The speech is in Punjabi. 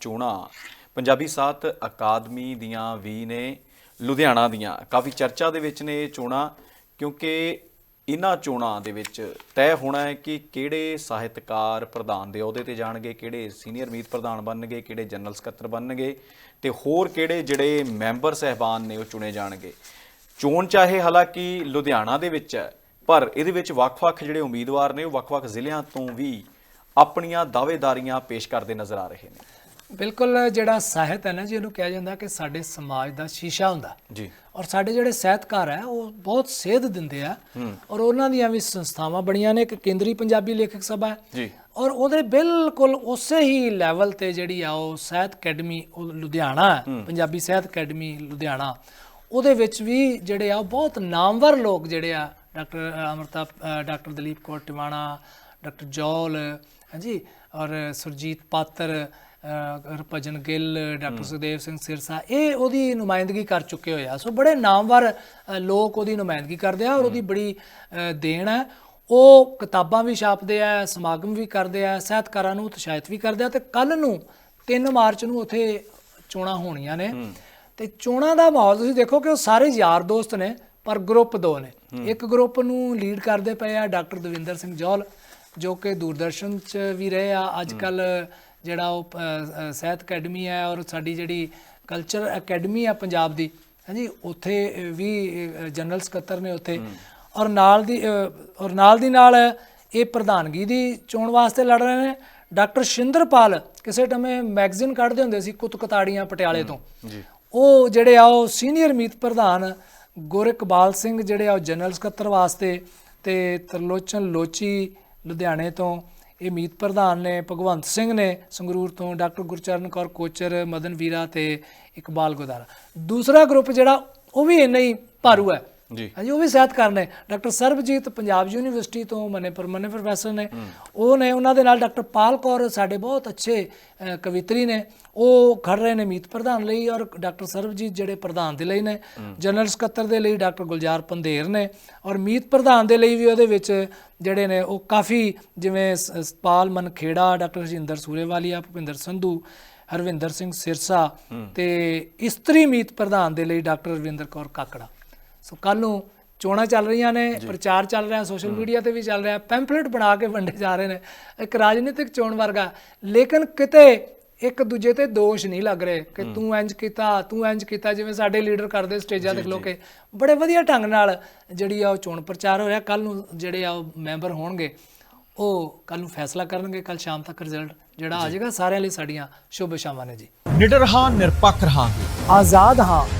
ਚੋਣਾਂ। ਪੰਜਾਬੀ ਸਾਹਿਤ ਅਕਾਦਮੀ ਦੀਆਂ ਵੀ ਨੇ, ਲੁਧਿਆਣਾ ਦੀਆਂ। ਕਾਫੀ ਚਰਚਾ ਦੇ ਵਿੱਚ ਨੇ ਇਹ ਚੋਣਾਂ, ਕਿਉਂਕਿ ਇਹਨਾਂ ਚੋਣਾਂ ਦੇ ਵਿੱਚ ਤੈਅ ਹੋਣਾ ਹੈ ਕਿ ਕਿਹੜੇ ਸਾਹਿਤਕਾਰ ਪ੍ਰਧਾਨ ਦੇ ਅਹੁਦੇ ਤੇ ਜਾਣਗੇ, ਕਿਹੜੇ ਸੀਨੀਅਰ ਮੀਤ ਪ੍ਰਧਾਨ ਬਣਨਗੇ, ਕਿਹੜੇ ਜਨਰਲ ਸਕੱਤਰ ਬਣਨਗੇ ਤੇ ਹੋਰ ਕਿਹੜੇ ਜਿਹੜੇ ਮੈਂਬਰ ਸਹਿਬਾਨ ਨੇ ਉਹ ਚੁਣੇ ਜਾਣਗੇ। ਚੋਣ ਚਾਹੇ ਹਾਲਾਂਕਿ ਲੁਧਿਆਣਾ ਦੇ ਵਿੱਚ ਹੈ, ਪਰ ਇਹਦੇ ਵਿੱਚ ਵੱਖ-ਵੱਖ ਜਿਹੜੇ ਉਮੀਦਵਾਰ ਨੇ ਉਹ ਵੱਖ-ਵੱਖ ਜ਼ਿਲ੍ਹਿਆਂ ਤੋਂ ਵੀ ਆਪਣੀਆਂ ਦਾਅਵੇਦਾਰੀਆਂ ਪੇਸ਼ ਕਰਦੇ ਨਜ਼ਰ ਆ ਰਹੇ ਨੇ। ਬਿਲਕੁਲ ਜਿਹੜਾ ਸਾਹਿਤ ਹੈ ਨਾ ਜੀ ਉਹਨੂੰ ਕਿਹਾ ਜਾਂਦਾ ਕਿ ਸਾਡੇ ਸਮਾਜ ਦਾ ਸ਼ੀਸ਼ਾ ਹੁੰਦਾ। ਜੀ। ਔਰ ਸਾਡੇ ਜਿਹੜੇ ਸਾਹਿਤਕਾਰ ਹੈ ਉਹ ਬਹੁਤ ਸੇਧ ਦਿੰਦੇ ਆ। ਔਰ ਉਹਨਾਂ ਦੀਆਂ ਵੀ ਸੰਸਥਾਵਾਂ ਬਣੀਆਂ ਨੇ ਇੱਕ ਕੇਂਦਰੀ ਪੰਜਾਬੀ ਲੇਖਕ ਸਭਾ ਹੈ। ਜੀ। ਔਰ ਉਹਦੇ ਬਿਲਕੁਲ ਉਸੇ ਹੀ ਲੈਵਲ ਤੇ ਜਿਹੜੀ ਆ ਉਹ ਸਾਹਿਤ ਅਕੈਡਮੀ ਲੁਧਿਆਣਾ ਪੰਜਾਬੀ ਸਾਹਿਤ ਅਕੈਡਮੀ ਲੁਧਿਆਣਾ। ਉਹਦੇ ਵਿੱਚ ਵੀ ਜਿਹੜੇ ਆ ਉਹ ਬਹੁਤ ਨਾਮਵਰ ਲੋਕ ਜਿਹੜੇ ਆ doctor Amrita doctor Dalip Kaur Tiwana doctor Jaul ਹਾਂਜੀ ਔਰ ਸੁਰਜੀਤ ਪਾਤਰ ਹਰਭਜਨ ਗਿੱਲ ਡਾਕਟਰ ਸੁਖਦੇਵ ਸਿੰਘ ਸਿਰਸਾ ਇਹ ਉਹਦੀ ਨੁਮਾਇੰਦਗੀ ਕਰ ਚੁੱਕੇ ਹੋਏ ਆ। ਸੋ ਬੜੇ ਨਾਮਵਰ ਲੋਕ ਉਹਦੀ ਨੁਮਾਇੰਦਗੀ ਕਰਦੇ ਆ ਔਰ ਉਹਦੀ ਬੜੀ ਦੇਣ ਹੈ ਉਹ ਕਿਤਾਬਾਂ ਵੀ ਛਾਪਦੇ ਆ ਸਮਾਗਮ ਵੀ ਕਰਦੇ ਆ ਸਾਹਿਤਕਾਰਾਂ ਨੂੰ ਉਤਸ਼ਾਹਿਤ ਵੀ ਕਰਦੇ ਆ ਤੇ ਕੱਲ ਨੂੰ 3 ਮਾਰਚ ਨੂੰ ਉੱਥੇ ਚੋਣਾਂ ਹੋਣੀਆਂ ਨੇ। ਤੇ ਚੋਣਾਂ ਦਾ ਮਾਹੌਲ ਤੁਸੀਂ ਦੇਖੋ ਕਿ ਉਹ ਸਾਰੇ ਯਾਰ ਦੋਸਤ ਨੇ ਪਰ ਗਰੁੱਪ ਦੋ ਨੇ। ਇੱਕ ਗਰੁੱਪ ਨੂੰ ਲੀਡ ਕਰਦੇ ਪਏ ਆ ਡਾਕਟਰ ਦਵਿੰਦਰ ਸਿੰਘ ਜੌਲ ਜੋ ਕਿ ਦੂਰਦਰਸ਼ਨ 'ਚ ਵੀ ਰਹੇ ਆ। ਅੱਜ ਕੱਲ ਜਿਹੜਾ ਉਹ ਸਾਹਿਤ ਅਕੈਡਮੀ ਹੈ ਔਰ ਸਾਡੀ ਜਿਹੜੀ ਕਲਚਰ ਅਕੈਡਮੀ ਆ ਪੰਜਾਬ ਦੀ ਹਾਂਜੀ ਉੱਥੇ ਵੀ ਜਨਰਲ ਸਕੱਤਰ ਨੇ ਉੱਥੇ। ਔਰ ਨਾਲ ਦੀ ਔਰ ਨਾਲ ਦੀ ਨਾਲ ਇਹ ਪ੍ਰਧਾਨਗੀ ਦੀ ਚੋਣ ਵਾਸਤੇ ਲੜ ਰਹੇ ਨੇ। ਡਾਕਟਰ ਸ਼ਿੰਦਰਪਾਲ ਕਿਸੇ ਟਮੇ ਮੈਗਜ਼ੀਨ ਕੱਢਦੇ ਹੁੰਦੇ ਸੀ ਕੁਤਕਤਾੜੀਆਂ ਪਟਿਆਲੇ ਤੋਂ। ਉਹ ਜਿਹੜੇ ਆ ਉਹ ਸੀਨੀਅਰ ਮੀਤ ਪ੍ਰਧਾਨ ਗੁਰਇਕਬਾਲ ਸਿੰਘ ਜਿਹੜੇ ਆ ਉਹ ਜਨਰਲ ਸਕੱਤਰ ਵਾਸਤੇ ਤੇ ਤਰਲੋਚਨ ਲੋਚੀ ਲੁਧਿਆਣੇ ਤੋਂ ਇਹ ਮੀਤ ਪ੍ਰਧਾਨ ਨੇ ਭਗਵੰਤ ਸਿੰਘ ਨੇ ਸੰਗਰੂਰ ਤੋਂ ਡਾਕਟਰ ਗੁਰਚਰਨ ਕੌਰ ਕੋਚਰ, ਮਦਨ ਵੀਰਾ ਤੇ ਇਕਬਾਲ ਗੋਦਾਰਾ। ਦੂਸਰਾ ਗਰੁੱਪ ਜਿਹੜਾ, ਉਹ ਵੀ ਇੰਨਾ ਹੀ ਭਾਰੂ ਹੈ। ਜੀ। ਹਾਂਜੀ ਉਹ ਵੀ ਸਾਹਿਤਕਾਰ ਨੇ ਡਾਕਟਰ ਸਰਬਜੀਤ ਪੰਜਾਬ ਯੂਨੀਵਰਸਿਟੀ ਤੋਂ ਮਨੇ ਪਰਮਨੇ ਪ੍ਰੋਫੈਸਰ ਨੇ। ਉਹ ਨੇ ਉਹਨਾਂ ਦੇ ਨਾਲ ਡਾਕਟਰ ਪਾਲ ਕੌਰ ਸਾਡੇ ਬਹੁਤ ਅੱਛੇ ਕਵਿਤਰੀ ਨੇ। ਉਹ ਖੜ ਰਹੇ ਨੇ ਮੀਤ ਪ੍ਰਧਾਨ ਲਈ ਔਰ ਡਾਕਟਰ ਸਰਬਜੀਤ ਜਿਹੜੇ ਪ੍ਰਧਾਨ ਦੇ ਲਈ ਨੇ। ਜਨਰਲ ਸਕੱਤਰ ਦੇ ਲਈ ਡਾਕਟਰ ਗੁਲਜ਼ਾਰ ਪੰਧੇਰ ਨੇ। ਔਰ ਮੀਤ ਪ੍ਰਧਾਨ ਦੇ ਲਈ ਵੀ ਉਹਦੇ ਵਿੱਚ ਜਿਹੜੇ ਨੇ ਉਹ ਕਾਫੀ ਜਿਵੇਂ ਸਤਪਾਲ ਮਨਖੇੜਾ ਡਾਕਟਰ ਰਜਿੰਦਰ ਸੂਰੇਵਾਲੀਆ ਭੁਪਿੰਦਰ ਸੰਧੂ ਹਰਵਿੰਦਰ ਸਿੰਘ ਸਿਰਸਾ ਤੇ ਇਸਤਰੀ ਮੀਤ ਪ੍ਰਧਾਨ ਦੇ ਲਈ ਡਾਕਟਰ ਰਵਿੰਦਰ ਕੌਰ ਕਾਕੜਾ। ਸੋ ਕੱਲ ਨੂੰ ਚੋਣਾਂ ਚੱਲ ਰਹੀਆਂ ਨੇ ਪ੍ਰਚਾਰ ਚੱਲ ਰਿਹਾ ਸੋਸ਼ਲ ਮੀਡੀਆ ਤੇ ਵੀ ਚੱਲ ਰਿਹਾ ਪੈਂਫਲੇਟ ਬਣਾ ਕੇ ਵੰਡੇ ਜਾ ਰਹੇ ਨੇ। ਇੱਕ ਰਾਜਨੀਤਿਕ ਚੋਣ ਵਰਗਾ। ਲੇਕਿਨ ਕਿਤੇ ਇੱਕ ਦੂਜੇ ਤੇ ਦੋਸ਼ ਨਹੀਂ ਲੱਗ ਰਹੇ ਕਿ ਤੂੰ ਇੰਜ ਕੀਤਾ ਤੂੰ ਇੰਜ ਕੀਤਾ ਜਿਵੇਂ ਸਾਡੇ ਲੀਡਰ ਕਰਦੇ ਸਟੇਜਾਂ ਤੇ ਖਲੋ ਕੇ। ਬੜੇ ਵਧੀਆ ਢੰਗ ਨਾਲ ਜਿਹੜੀ ਆ ਉਹ ਚੋਣ ਪ੍ਰਚਾਰ ਹੋ ਰਿਹਾ। ਕੱਲ ਨੂੰ ਜਿਹੜੇ ਆ ਉਹ ਮੈਂਬਰ ਹੋਣਗੇ ਉਹ ਕੱਲ ਨੂੰ ਫੈਸਲਾ ਕਰਨਗੇ। ਕੱਲ ਸ਼ਾਮ ਤੱਕ ਰਿਜ਼ਲਟ ਜਿਹੜਾ ਆ ਜਾਏਗਾ ਸਾਰਿਆਂ ਲਈ ਸਾਡੀਆਂ ਸ਼ੁਭ ਸ਼ਾਮਾਂ ਨੇ ਜੀ। ਨਿਡਰ ਹਾਂ ਨਿਰਪੱਖ ਰਹਾਂਗੇ। ਆਜ਼ਾਦ ਹਾਂ।